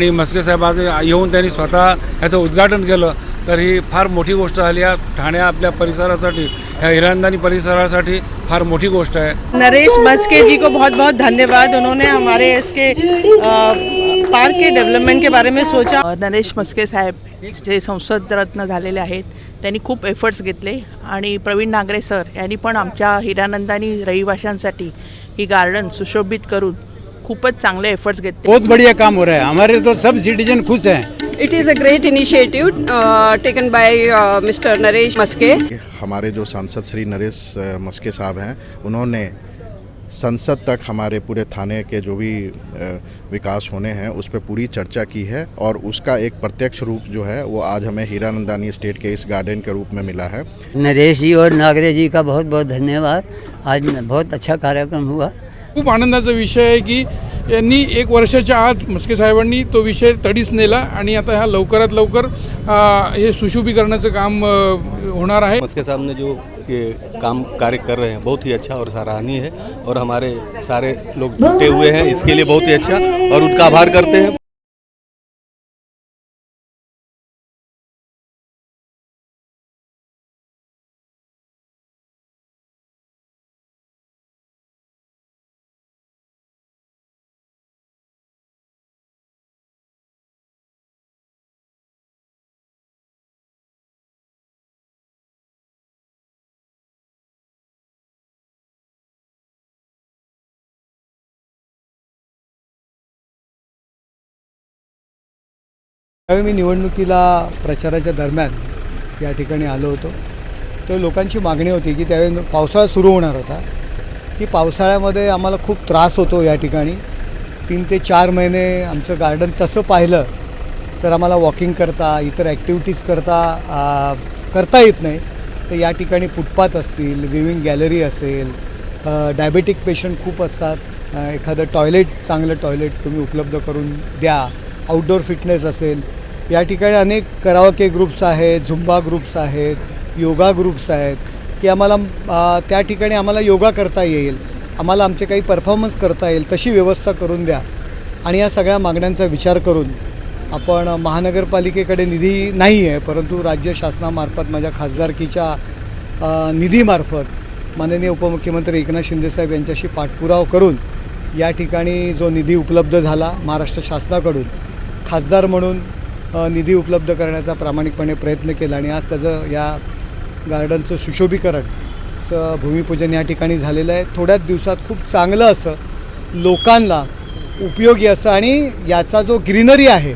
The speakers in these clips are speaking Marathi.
आणि मस्के साहेब आज येऊन त्यांनी स्वतः ह्याचं उद्घाटन केलं तर ही फार मोठी गोष्ट झाली आहे ठाण्या आपल्या परिसरासाठी ह्या हिरानंदानी परिसरासाठी फार मोठी गोष्ट आहे. नरेश मस्के जी को बहुत बहुत धन्यवाद। उन्होंने हमारे इसके पार्क के डेवलपमेंट के बारे में सोचा। नरेश मस्के साहेब जे संसद रत्न झालेले आहेत त्यांनी खूप एफर्ट्स घेतले आणि प्रवीण नागरे सर यांनी पण आमच्या हिरानंदानी रहिवाशांसाठी ही गार्डन सुशोभित करून खूपच चांगले एफर्ट्स घेतले. बहुत बढ़िया काम हो रहा है। हमारे तो सब सिटीजन खुश हैं। It is a great initiative uh, taken by uh, Mr. Naresh Maske. हमारे जो सांसद श्री नरेश मस्के साहब हैं उन्होंने संसद तक हमारे पूरे थाने के जो भी विकास होने हैं उस पर पूरी चर्चा की है और उसका एक प्रत्यक्ष रूप जो है वो आज हमें हीरानंदानी स्टेट के इस गार्डन के रूप में मिला है। नरेश जी और नागरे जी का बहुत बहुत धन्यवाद। आज बहुत अच्छा कार्यक्रम हुआ। खूप आनंदाचा विषय आहे की यांनी एक वर्षाच्या आत म्हस्के साहेबांनी तो विषय तडीस नेला आणि आता ह्या लवकरात लवकर हे सुशोभीकरणाचं काम होणार आहे. उसके सामने जो ये काम कार्य कर रहे हैं बहुत ही अच्छा और सराहनीय है और हमारे सारे लोग जुटे हुए हैं इसके लिए बहुत ही अच्छा और उनका आभार करते हैं। त्यावेळी मी निवडणुकीला प्रचाराच्या दरम्यान या ठिकाणी आलो होतो. तर लोकांची मागणी होती की त्यावेळी पावसाळा सुरू होणार होता. की पावसाळ्यामध्ये आम्हाला खूप त्रास होतो या ठिकाणी. तीन ते चार महिने आमचं गार्डन तसं पाहिलं तर आम्हाला वॉकिंग करता इतर ॲक्टिव्हिटीज करता आ, करता येत नाही. तर या ठिकाणी फुटपाथ असतील विविंग गॅलरी असेल डायबेटिक पेशंट खूप असतात. एखादं टॉयलेट चांगलं टॉयलेट तुम्ही उपलब्ध करून द्या. आउटडोअर फिटनेस असेल या ठिकाणी अनेक करावके ग्रुप्स आहेत झुंबा ग्रुप्स आहेत योगा ग्रुप्स आहेत की आम्हाला त्या ठिकाणी आम्हाला योगा करता येईल आम्हाला आमचे काही परफॉर्मन्स करता येईल तशी व्यवस्था करून द्या. आणि या सगळ्या मागण्यांचा विचार करून आपण महानगरपालिकेकडे निधी नाही आहे परंतु राज्य शासनामार्फत माझ्या खासदारकीच्या निधीमार्फत माननीय उपमुख्यमंत्री एकनाथ शिंदेसाहेब यांच्याशी पाठपुराव करून या ठिकाणी जो निधी उपलब्ध झाला महाराष्ट्र शासनाकडून खासदार म्हणून निधी उपलब्ध करण्याचा प्रामाणिकपणे प्रयत्न केला आणि आज त्याचं या गार्डनचं सुशोभीकरणचं भूमिपूजन या ठिकाणी झालेलं आहे. थोड्याच दिवसात खूप चांगलं असं लोकांना उपयोगी असं आणि याचा जो ग्रीनरी आहे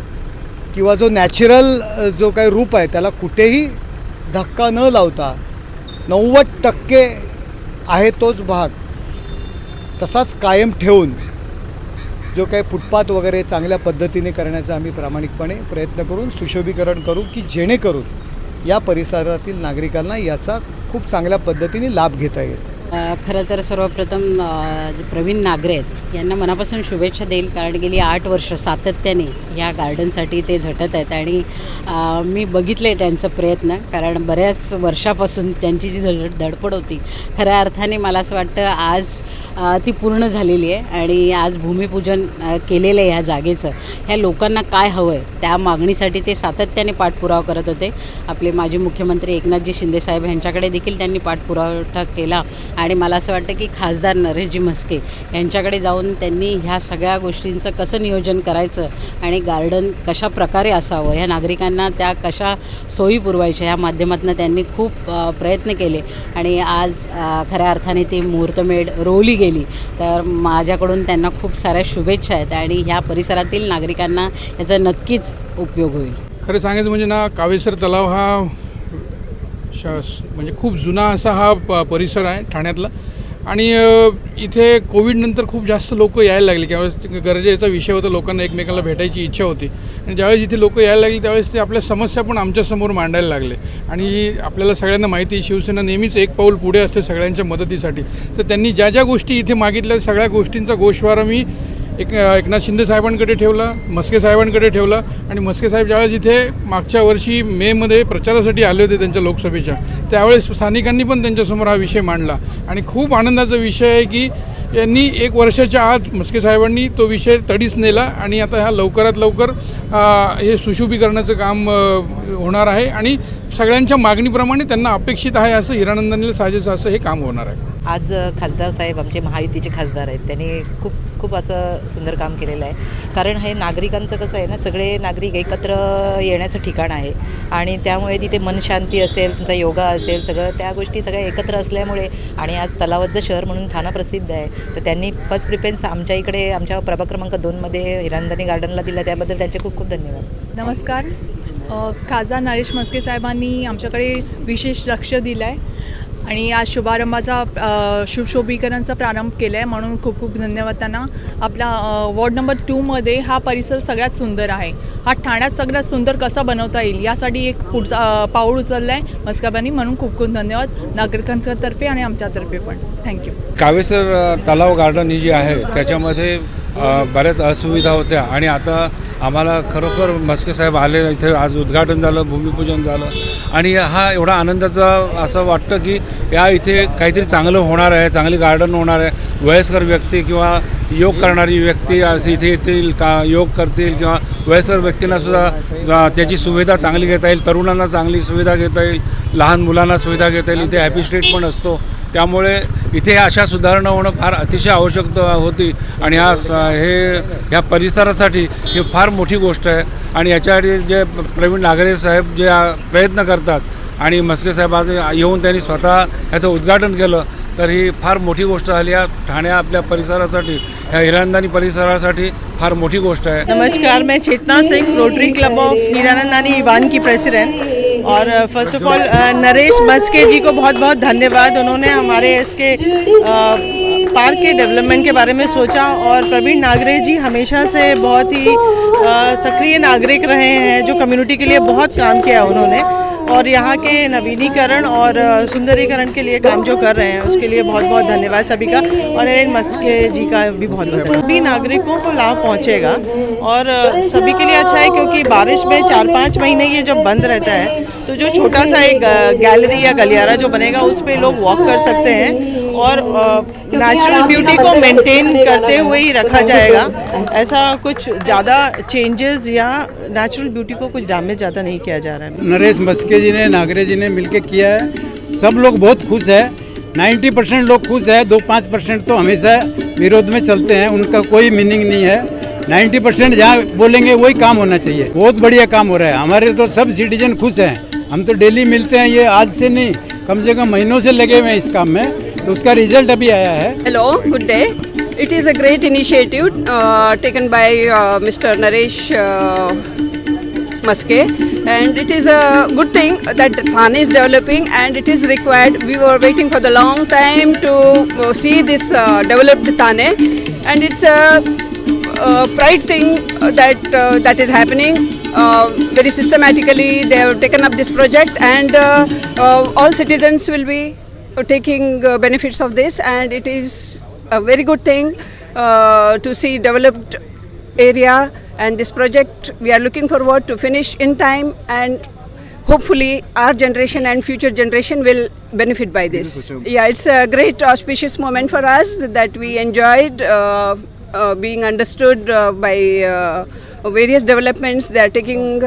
किंवा जो नॅचरल जो काही रूप आहे त्याला कुठेही धक्का न लावता नव्वद टक्के आहे तोच भाग तसाच कायम ठेवून जो काही फुटपाथ वगैरे चांगल्या पद्धतीने करण्याचा आम्ही प्रामाणिकपणे प्रयत्न करून सुशोभीकरण करू की जेणेकरून या परिसरातील नागरिकांना याचा खूप चांगल्या पद्धतीने लाभ घेता येईल. खरं तर सर्वप्रथम प्रवीण नागरे आहेत यांना मनापासून शुभेच्छा देईल कारण गेली आठ वर्ष सातत्याने ह्या गार्डनसाठी ते झटत आहेत. आणि मी बघितले त्यांचं प्रयत्न कारण बऱ्याच वर्षापासून त्यांची जी धड धडपड होती खऱ्या अर्थाने मला असं वाटतं आज ती पूर्ण झालेली आहे. आणि आज भूमिपूजन केलेलं आहे ह्या जागेचं. ह्या लोकांना काय हवं आहे त्या मागणीसाठी ते सातत्याने पाठपुरावा करत होते. आपले माजी मुख्यमंत्री एकनाथजी शिंदेसाहेब यांच्याकडे देखील त्यांनी पाठपुरावा केला. आणि मला असं वाटतं की खासदार नरेशजी म्हस्के यांच्याकडे जाऊन त्यांनी ह्या सगळ्या गोष्टींचं कसं नियोजन करायचं आणि गार्डन कशा प्रकारे असावं ह्या नागरिकांना त्या कशा सोयी पुरवायच्या ह्या माध्यमातून त्यांनी खूप प्रयत्न केले. आणि आज खऱ्या अर्थाने ती मुहूर्तमेढ रोवली गेली. तर माझ्याकडून त्यांना खूप साऱ्या शुभेच्छा आहेत आणि ह्या परिसरातील नागरिकांना याचा नक्कीच उपयोग होईल. खरं सांगायचं म्हणजे ना कावेसर तलाव हा शास म्हणजे खूप जुना असा हा प परिसर आहे ठाण्यातला. आणि इथे कोविडनंतर खूप जास्त लोक यायला लागले. त्यावेळेस गरजेचा विषय होता लोकांना एकमेकाला भेटायची इच्छा होती. आणि ज्यावेळेस इथे लोक यायला लागले त्यावेळेस ते आपल्या समस्या पण आमच्यासमोर मांडायला लागले. आणि आपल्याला सगळ्यांना माहिती आहे शिवसेना नेहमीच एक पाऊल पुढे असते सगळ्यांच्या मदतीसाठी. तर त्यांनी ज्या ज्या गोष्टी इथे मागितल्या सगळ्या गोष्टींचा गोषवारा मी एक एकनाथ शिंदे साहेबांकडे ठेवला मस्के साहेबांकडे ठेवला आणि मस्के साहेब ज्यावेळेस इथे मागच्या वर्षी मेमध्ये प्रचारासाठी आले होते त्यांच्या लोकसभेच्या त्यावेळेस स्थानिकांनी पण त्यांच्यासमोर हा विषय मांडला. आणि खूप आनंदाचा विषय आहे की यांनी एक वर्षाच्या आत मस्के साहेबांनी तो विषय तडीस नेला आणि आता ह्या लवकरात लवकर हे सुशोभीकरणाचं काम होणार आहे आणि सगळ्यांच्या मागणीप्रमाणे त्यांना अपेक्षित आहे असं हिरानंदानीला साजेसं असं हे काम होणार आहे. आज खासदार साहेब आमचे महायुतीचे खासदार आहेत. त्यांनी खूप खूप असं सुंदर काम केलेलं आहे. कारण हे नागरिकांचं कसं आहे ना सगळे नागरिक एकत्र येण्याचं ठिकाण आहे. आणि त्यामुळे तिथे मनशांती असेल तुमचा योगा असेल सगळं त्या गोष्टी सगळ्या एकत्र असल्यामुळे आणि आज तलावाचं शहर म्हणून ठाणा प्रसिद्ध आहे. तर त्यांनी फर्स्ट प्रिफरन्स आमच्या इकडे आमच्या प्रभाग क्रमांक दोनमध्ये हिरानंदानी गार्डनला दिला. त्याबद्दल त्यांचे खूप खूप धन्यवाद. नमस्कार. खासदार नरेश म्हस्के साहेबांनी आमच्याकडे विशेष लक्ष दिलं आहे आणि आज शुभारंभाचा शुभशोभीकरणचा प्रारंभ केला आहे म्हणून खूप खूप धन्यवाद त्यांना. आपला वॉर्ड नंबर टूमध्ये हा परिसर सगळ्यात सुंदर आहे. हा ठाण्यात सगळ्यात सुंदर कसा बनवता येईल यासाठी एक पुढचा पाऊल उचललं आहे मस्काबांनी. म्हणून खूप खूप धन्यवाद नागरिकांतर्फे आणि आमच्यातर्फे पण. थँक्यू कावेसर तलाव गार्डन ही जी आहे त्याच्यामध्ये बऱ्याच असुविधा होत्या. आणि आता आम्हाला खरोखर मस्के साहेब आले इथे आज उद्घाटन झालं भूमिपूजन झालं. आणि हा एवढा आनंदाचा असं वाटतं की या इथे काहीतरी चांगलं होणार आहे चांगली गार्डन होणार आहे. वयस्कर व्यक्ती किंवा योग करणारी व्यक्ती असं इथे येतील का योग करतील किंवा वयस्कर व्यक्तींना सुद्धा त्याची सुविधा चांगली घेता येईल तरुणांना चांगली सुविधा घेता येईल लहान मुलांना सुविधा घेता येईल. इथे हॅपी स्ट्रीट पण असतो. त्यामुळे इथे अशा सुधारणा होणं फार अतिशय आवश्यक होती. आणि हा हे ह्या परिसरासाठी ही फार मोठी गोष्ट आहे. आणि याच्यासाठी जे प्रवीण नागरे साहेब जे प्रयत्न करतात आणि मस्के साहेब आज येऊन त्यांनी स्वतः ह्याचं उद्घाटन केलं तर ही फार मोठी गोष्ट झाली. या ठाण्या आपल्या परिसरासाठी ह्या हिरानंदानी परिसरासाठी फार मोठी गोष्ट आहे. नमस्कार मैं Chetna Singh Rotary Club of Hiranandani इवान की प्रेसिडेंट और first of all Naresh Maske ji को बहुत बहुत धन्यवाद। उन्होंने हमारे इसके पार्क के डेवलपमेंट के बारे में सोचा और प्रवीण नागरे जी हमेशा से बहुत ही सक्रिय नागरिक रहे हैं, जो कम्युनिटी के लिए बहुत काम किया उन्होंने। और यहाँ के नवीनीकरण और सुंदरीकरण के लिए काम जो कर रहे हैं, उसके लिए बहुत बहुत धन्यवाद सभी का। और एन मस्के जी का भी बहुत बहुत सभी नागरिकों को लाभ पहुँचेगा। और सभी के लिए अच्छा है क्योंकि बारिश में चार पाँच महीने ये जब बंद रहता है तो जो छोटा सा एक गैलरी या गलियारा जो बनेगा, उस पर लोग वॉक कर सकते हैं। और नेचुरल ब्यूटी को मेंटेन करते हुए ही रखा जाएगा। ऐसा कुछ ज़्यादा चेंजेस या नेचुरल ब्यूटी को कुछ डैमेज ज़्यादा नहीं किया जा रहा है। नरेश मस्के जी ने नागरे जी ने मिलकर किया है। सब लोग बहुत खुश है। 90 परसेंट लोग खुश है। दो पाँच परसेंट तो हमेशा विरोध में चलते हैं। उनका कोई मीनिंग नहीं है। 90 परसेंट जहाँ बोलेंगे वही काम होना चाहिए। बहुत बढ़िया काम हो रहा है। हमारे तो सब सिटीजन खुश हैं। हम तो डेली मिलते हैं। ये आज से नहीं कम से कम महीनों से लगे हुए हैं इस काम में। तो उसका रिजल्ट अभी आया है Hello, good day. It is a great initiative uh, taken by uh, Naresh uh, Maske, and it is a good thing that Thane is developing, and it is required. We were waiting for the long time to see this uh, developed Thane, and it's a, uh pride thing that uh, that is happening. Uh, very systematically, they have taken up this project, and uh, uh, all citizens will be taking uh, benefits of this and it is a very good thing uh, to see developed area and this project we are looking forward to finish in time and hopefully our generation and future generation will benefit by this. Yeah it's a great auspicious moment for us that we enjoyed uh, uh, being understood uh, by uh, various developments they are taking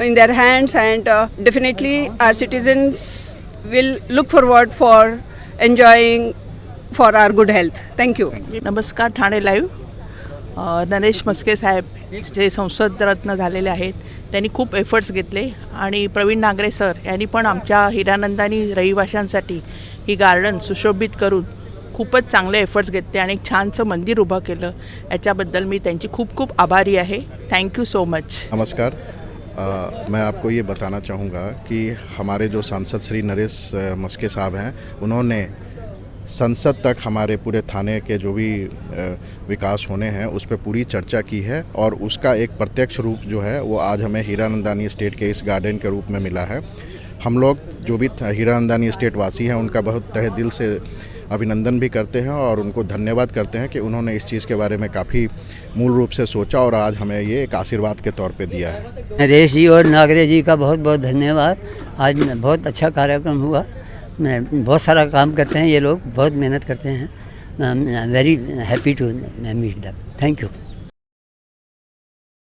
in their hands and uh, definitely our citizens will look forward for enjoying for our good health. Thank you. नमस्कार ठाणे लाईव्ह नरेश मस्के साहेब जे संसद रत्न झालेले आहेत त्यांनी खूप एफर्ट्स घेतले. आणि प्रवीण नागरे सर यांनी पण आमच्या हिरानंदानी रहिवाशांसाठी ही गार्डन सुशोभित करून खूपच चांगले एफर्ट्स घेतले आणि एक छानसं मंदिर उभं केलं. याच्याबद्दल मी त्यांची खूप खूप आभारी आहे. थँक्यू सो मच नमस्कार. अ, मैं आपको ये बताना चाहूँगा कि हमारे जो सांसद श्री नरेश मस्के साहब हैं उन्होंने संसद तक हमारे पूरे थाने के जो भी विकास होने हैं उस पर पूरी चर्चा की है और उसका एक प्रत्यक्ष रूप जो है वो आज हमें हीरानंदानी स्टेट के इस गार्डन के रूप में मिला है। हम लोग जो भी हीरानंदानी स्टेट वासी हैं उनका बहुत तहे दिल से अभिनंदन भी करते हैं और उनको धन्यवाद करते हैं कि उन्होंने इस चीज़ के बारे में काफ़ी मूल रूप से सोचा और आज हमें ये एक आशीर्वाद के तौर पर दिया है। नरेश जी और नागरे जी का बहुत बहुत धन्यवाद। आज बहुत अच्छा कार्यक्रम हुआ। मैं बहुत सारा काम करते हैं, ये लोग बहुत मेहनत करते हैं। Very happy to meet them thank thank you